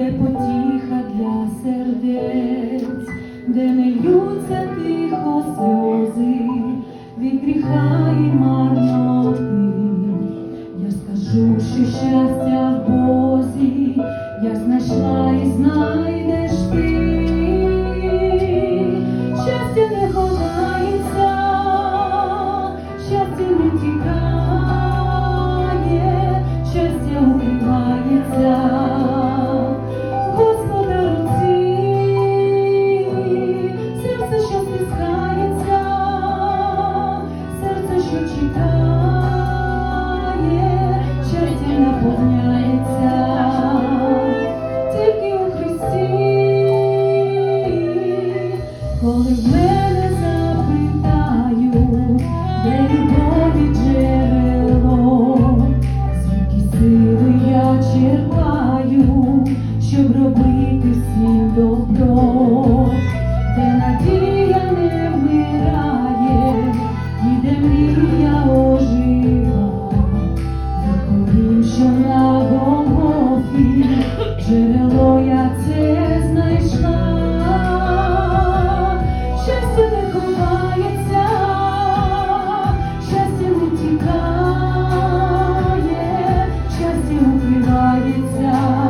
Де потіха для сердець, де не тихо сльози, від гріха. Я скажу, що щастя в Бозі, я знайшла і знаю. коли мене запитають, де любові джерело, звідки сили я черпаю. Твои тела.